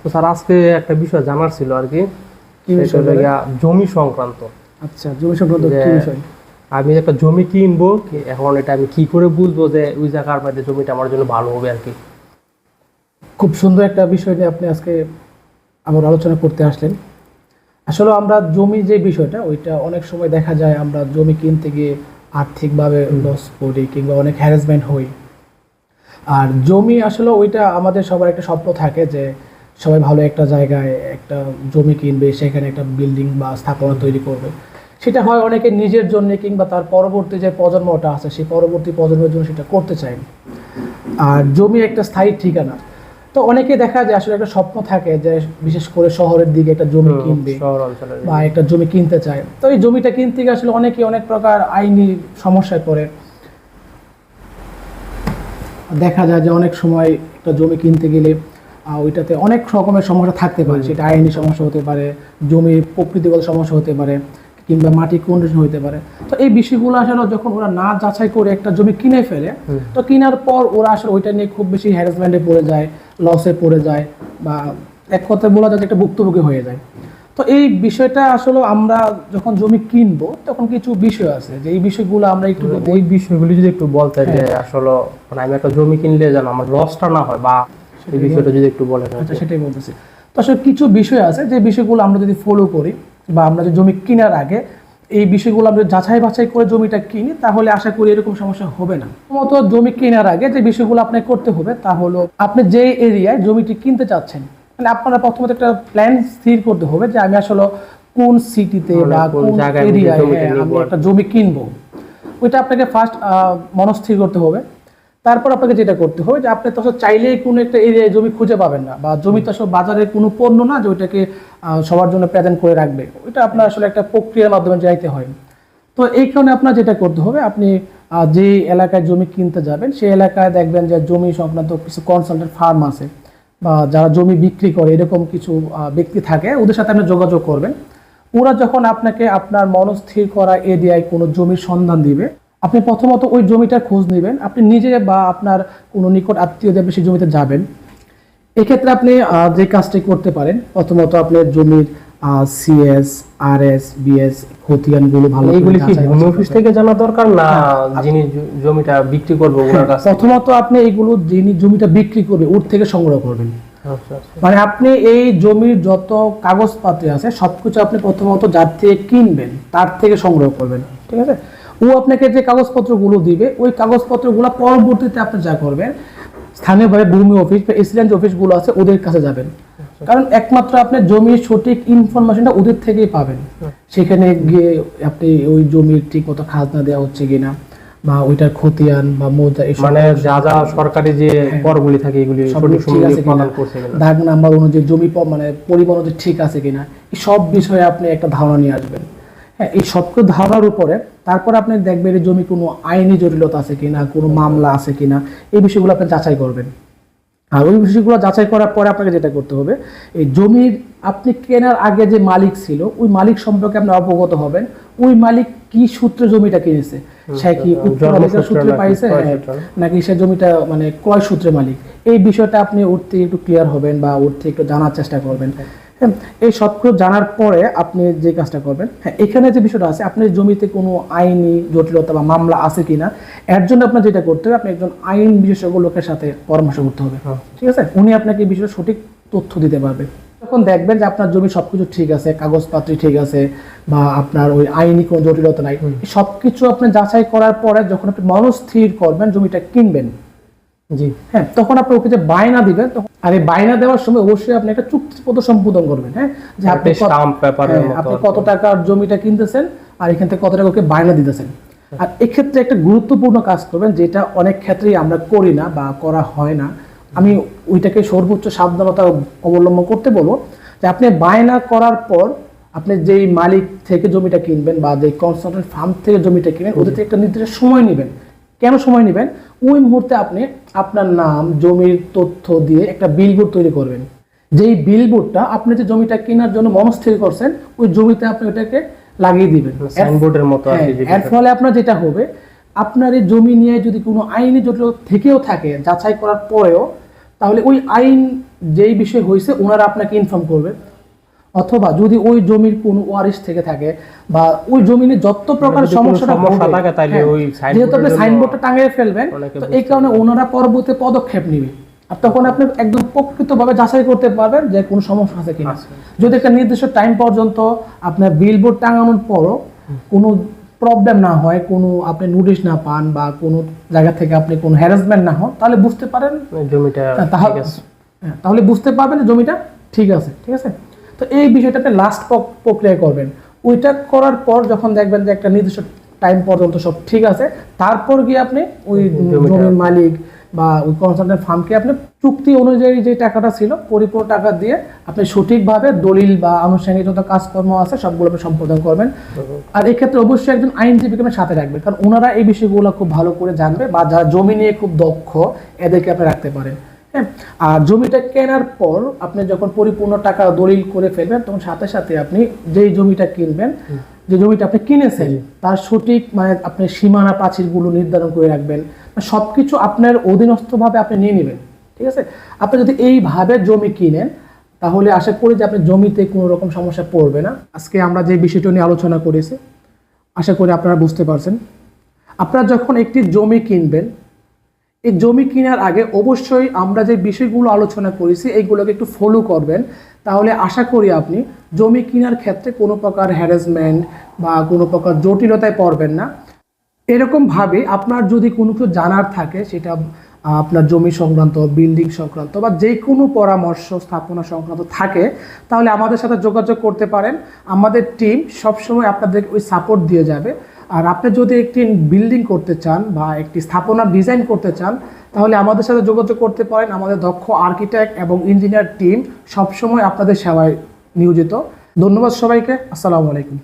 তো স্যার আজকে একটা বিষয় জানার ছিল আর কি। জমি সংক্রান্ত। আচ্ছা জমি সংক্রান্ত কি বিষয়? আমি একটা জমি কিনবো এখন এটা আমি কি করে বুঝব যে ওই জায়গার মধ্যে জমিটা আমার জন্য ভালো হবে আর কি? খুব সুন্দর একটা বিষয় নিয়ে আপনি আজকে আমার আলোচনা করতে আসলেন। আসলে আমরা জমি যে বিষয়টা ওইটা অনেক সময় দেখা যায় আমরা জমি কিনতে গিয়ে আর্থিকভাবে লস করি কিংবা অনেক হ্যারাসমেন্ট হই। আর জমি আসলে ওইটা আমাদের সবার একটা স্বপ্ন থাকে যে সবাই ভালো একটা জায়গায় একটা জমি কিনবে সেখানে একটা বিল্ডিং বা স্থাপনা তৈরি করবে। সেটা হয় অনেকে নিজের জন্য কিংবা তার পরবর্তী যে প্রজন্মটা আছে সেই পরবর্তী প্রজন্মের জন্য সেটা করতে চায় আর জমি একটা স্থায়ী ঠিকানা। তো অনেকে দেখা যায় আসলে একটা স্বপ্ন থাকে যে বিশেষ করে শহরের দিকে একটা জমি কিনবে বা একটা জমি কিনতে চায়। তো এই জমিটা কিনতে গিয়ে আসলে অনেকে অনেক প্রকার আইনি সমস্যায় পড়ে। দেখা যায় যে অনেক সময় একটা জমি কিনতে গেলে ওইটাতে অনেক রকমের সমস্যা থাকতে পারে। সেটা আইনি সমস্যা হতে পারে জমির প্রকৃতিগত সমস্যা হতে পারে কিংবা মাটি কন্ডিশন হতে পারে। তো এই বিষয়গুলো আসলে যখন ওরা না যাচাই করে একটা জমি কিনে ফেলে তো কেনার পর ওরা আসলে ওইটা নিয়ে খুব বেশি হ্যারাসমেন্টে পড়ে যায় লসে পড়ে যায় বা এক কথায় বলা যায় একটা ভুক্তভোগী হয়ে যায়। তো এই বিষয়টা আসলে আমরা যখন জমি কিনবো তখন কিছু বিষয় আছে যে এই বিষয়গুলো আমরা একটু ওই বিষয়গুলি যদি একটু বলতে যে হ্যাঁ। আসলে মানে আমি একটা জমি কিনলে যেন আমার লসটা না হয় বা এই বিষয়টা যদি একটু বলেন আচ্ছা সেটাই বলতেছি। তো আসলে কিছু বিষয় আছে যে বিষয়গুলো আমরা যদি ফলো করি বা আমরা যে জমি কেনার আগে এই বিষয়গুলো আমরা যাচাই বাছাই করে জমিটা কিনি তাহলে আশা করি এরকম সমস্যা হবে না। প্রথমত জমি কেনার আগে যে বিষয়গুলো আপনাকে করতে হবে তা হলো আপনি যে এরিয়ায় জমিটি কিনতে চাচ্ছেন মানে আপনারা প্রথমত একটা প্ল্যান স্থির করতে হবে যে আমি আসলে কোন সিটিতে বা কোন এরিয়ায় আমি একটা জমি কিনবো। ওইটা আপনাকে ফার্স্ট মনস্থির করতে হবে। তারপর আপনাকে যেটা করতে হবে যে আপনি তো চাইলেই কোনো একটা এরিয়ায় জমি খুঁজে পাবেন না, বা জমি তো বাজারের কোনো পণ্য না যে ওইটাকে সবার জন্য প্রেজেন্ট করে রাখবে। ওইটা আপনার আসলে একটা প্রক্রিয়ার মাধ্যমে যাইতে হয়। তো এই কারণে আপনার যেটা করতে হবে, আপনি যে এলাকায় জমি কিনতে যাবেন, সেই এলাকায় দেখবেন যে জমি সংক্রান্ত কিছু কনসালটেন্ট ফার্ম আছে, বা যারা জমি বিক্রি করে, এরকম কিছু ব্যক্তি থাকে, ওদের সাথে আপনি যোগাযোগ করবেন। ওরা যখন আপনাকে আপনার মনস্থির করা এরিয়ায় কোনো জমির সন্ধান দিবে আপনি প্রথমত ওই জমিটার খোঁজ নেবেন। আপনি নিজে বা আপনার কোনো নিকট আত্মীয় দেবে সেই জমিতে যাবেন। এক্ষেত্রে আপনি যে কাজটি করতে পারেন প্রথমত আপনার জমির সিএস আর এস বিএস খতিয়ানগুলো ভালো এইগুলি কি ভূমি অফিস থেকে জানা দরকার না হ্যাঁ, যিনি জমিটা বিক্রি করব ওনার কাছে প্রথমত আপনি এইগুলো যিনি জমিটা বিক্রি করবে ওর থেকে সংগ্রহ করবেন। আচ্ছা আচ্ছা। মানে আপনি এই জমির যত কাগজপত্র আছে সবকিছু আপনি প্রথমত যার থেকে কিনবেন তার থেকে সংগ্রহ করবেন। ঠিক আছে? ও আপনাকে যে কাগজপত্রগুলো দিবে ওই কাগজপত্রগুলো পরবর্তীতে আপনি যা করবেন স্থানীয়ভাবে ভূমি অফিস বা এসিডেন্ট অফিসগুলো আছে ওদের কাছে যাবেন। কারণ একমাত্র আপনি জমির সঠিক ইনফরমেশনটা ওদের থেকেই পাবেন। সেখানে গিয়ে আপনি ওই জমির ঠিক মতো খাজনা দেওয়া হচ্ছে কিনা বা ওইটার খতিয়ান বা মৌজা মানে যা যা সরকারি যে করগুলি থাকে এগুলি সঠিক ঠিক সময়ে আছে কিনা প্রদান করছে দাগ নাম্বার অনুযায়ী জমি মানে পরিমাণ ঠিক আছে কিনা এই সব বিষয়ে আপনি একটা ধারণা নিয়ে আসবেন। হ্যাঁ এই সবকে ধারণার উপরে, তারপর আপনি দেখবেন এই জমি কোনো আইনি জটিলতা আছে কিনা, কোনো মামলা আছে কিনা, এই বিষয়গুলো আপনি যাচাই করবেন। আর ওই বিষয়গুলো যাচাই করার পরে আপনাকে যেটা করতে হবে, এই জমির আপনি কেনার আগে যে মালিক ছিল, ওই মালিক সম্পর্কে আপনি অবগত হবেন, ওই মালিক কি সূত্রে জমিটা কিনেছে। সে কি উত্তরাধিকার সূত্রে পাইছে? নাকি সে জমিটা মানে ক্রয় সূত্রে মালিক? এই বিষয়টা আপনি ওর থেকে একটু ক্লিয়ার হবেন বা ওর থেকে একটু জানার চেষ্টা করবেন। হ্যাঁ এই সবকিছু জানার পরে আপনি যে কাজটা করবেন হ্যাঁ এখানে যে বিষয়টা আছে আপনি জমিতে কোনো আইনি জটিলতা বা মামলা আছে কিনা এর জন্য আপনার যেটা করতে হবে আপনি একজন আইন বিশেষজ্ঞ লোকের সাথে পরামর্শ করতে হবে। হ্যাঁ। ঠিক আছে? উনি আপনাকে এই বিষয়ে সঠিক তথ্য দিতে পারবে। যখন দেখবেন যে আপনার জমি সবকিছু ঠিক আছে কাগজপত্র ঠিক আছে বা আপনার ওই আইনি কোনো জটিলতা নাই। সবকিছু আপনি যাচাই করার পরে যখন আপনি মনস্থির করবেন জমিটা কিনবেন। জি। হ্যাঁ তখন আপনি ওকে যে বায়না দিবেন তখন আর এই বায়না দেওয়ার সময় অবশ্যই আপনি একটা চুক্তিপত্র সম্পাদন করবেন হ্যাঁ? যে আপনি হ্যাঁ, আপনি কত টাকার জমিটা কিনতেছেন আর এখান থেকে কত টাকা ওকে বায়না দিতেছেন। আর এক্ষেত্রে একটা গুরুত্বপূর্ণ কাজ করবেন যেটা অনেক ক্ষেত্রেই আমরা করি না বা করা হয় না আমি ওইটাকে সর্বোচ্চ সাবধানতা অবলম্বন করতে বলব যে আপনি বায়না করার পর আপনি যেই মালিক থেকে জমিটা কিনবেন বা যেই কনসালটেন্ট ফার্ম থেকে জমিটা কিনবেন ওদের থেকে একটা নির্দিষ্ট সময় নেবেন। কেন সময় নেবেন? ওই মুহূর্তে আপনি আপনার নাম জমির তথ্য দিয়ে একটা বিলবোর্ড তৈরি করবেন। যেই বিলবোর্ডটা আপনি যে জমিটা কেনার জন্য মনস্থির করছেন ওই জমিতে আপনি ওটাকে লাগিয়ে দিবেন। সাইনবোর্ডের মতো হ্যাঁ, এর ফলে আপনার যেটা হবে আপনার এই জমি নিয়ে যদি কোনো আইনি জটিল থেকেও থাকে যাচাই করার পরেও তাহলে ওই আইন যেই বিষয় হয়েছে ওনারা আপনাকে ইনফর্ম করবে। অথবা যদি ওই জমির কোনো ওয়ারিশ থেকে থাকে বা ওই জমিনে যত প্রকার সমস্যাটা হ্যাঁ, ওই যেহেতু আপনি সাইনবোর্ডটা টাঙিয়ে ফেলবেন তো এই কারণে ওনারা পরবর্তী পদক্ষেপ নেবে। আর তখন আপনি একদম প্রকৃতভাবে যাচাই করতে পারবেন যে কোনো সমস্যা আছে কিনা। যদি একটা নির্দিষ্ট টাইম পর্যন্ত আপনার বিলবোর্ড টাঙানোর পরও কোনো প্রবলেম না হয় কোনো আপনি নোটিশ না পান বা কোনো জায়গা থেকে আপনি কোনো হ্যারাসমেন্ট না হন তাহলে বুঝতে পারেন জমিটা হ্যাঁ, তাহলে ঠিক আছে। তাহলে বুঝতে পারবেন জমিটা ঠিক আছে ঠিক আছে তো এই বিষয়টাতে আপনি লাস্ট প্রক্রিয়া করবেন ওইটা করার পর যখন দেখবেন যে একটা নির্দিষ্ট টাইম পর্যন্ত সব ঠিক আছে তারপর গিয়ে আপনি ওই জমির মালিক বা ওই কনসালটেন্ট ফার্মকে আপনি চুক্তি অনুযায়ী যে টাকাটা ছিল পরিপূর্ণ টাকা দিয়ে আপনি সঠিকভাবে দলিল বা আনুষ্ঠানিক যত কাজকর্ম আছে সবগুলো আপনি সম্পাদন করবেন। আর এক্ষেত্রে অবশ্যই একজন আইনজীবীকে আপনি সাথে রাখবেন কারণ ওনারা এই বিষয়গুলো খুব ভালো করে জানবে বা যারা জমি নিয়ে খুব দক্ষ এদেরকে আপনি রাখতে পারেন। হ্যাঁ? আর জমিটা কেনার পর আপনি যখন পরিপূর্ণ টাকা দলিল করে ফেলবেন তখন সাথে সাথে আপনি যেই জমিটা কিনবেন যে জমিটা আপনি কিনেছেন তার সঠিক মানে আপনি সীমানা প্রাচীরগুলো নির্ধারণ করে রাখবেন। সব কিছু আপনার অধীনস্থভাবে আপনি নিয়ে নেবেন ঠিক আছে? আপনি যদি এইভাবে জমি কিনেন তাহলে আশা করি যে আপনি জমিতে কোনো রকম সমস্যা পড়বে না। আজকে আমরা যে বিষয়টা নিয়ে আলোচনা করেছি আশা করি আপনারা বুঝতে পারছেন। আপনারা যখন একটি জমি কিনবেন এই জমি কেনার আগে অবশ্যই আমরা যে বিষয়গুলো আলোচনা করেছি, এইগুলোকে একটু ফলো করবেন। তাহলে আশা করি আপনি জমি কেনার ক্ষেত্রে কোনো প্রকার হ্যারাসমেন্ট বা কোনো প্রকার জটিলতায় পড়বেন না। এরকমভাবে আপনার যদি কোনো কিছু জানার থাকে, সেটা আপনার জমি সংক্রান্ত বিল্ডিং সংক্রান্ত বা যে কোনো পরামর্শ স্থাপনা সংক্রান্ত থাকে, তাহলে আমাদের সাথে যোগাযোগ করতে পারেন। আমাদের টিম সবসময় আপনাদের ওই সাপোর্ট দিয়ে যাবে। আর আপনি যদি একটি বিল্ডিং করতে চান বা একটি স্থাপনা ডিজাইন করতে চান, তাহলে আমাদের সাথে যোগাযোগ করতে পারেন। আমাদের দক্ষ আর্কিটেক্ট এবং ইঞ্জিনিয়ার টিম সবসময় আপনাদের সেবায় নিয়োজিত। ধন্যবাদ সবাইকে। আসসালামু আলাইকুম।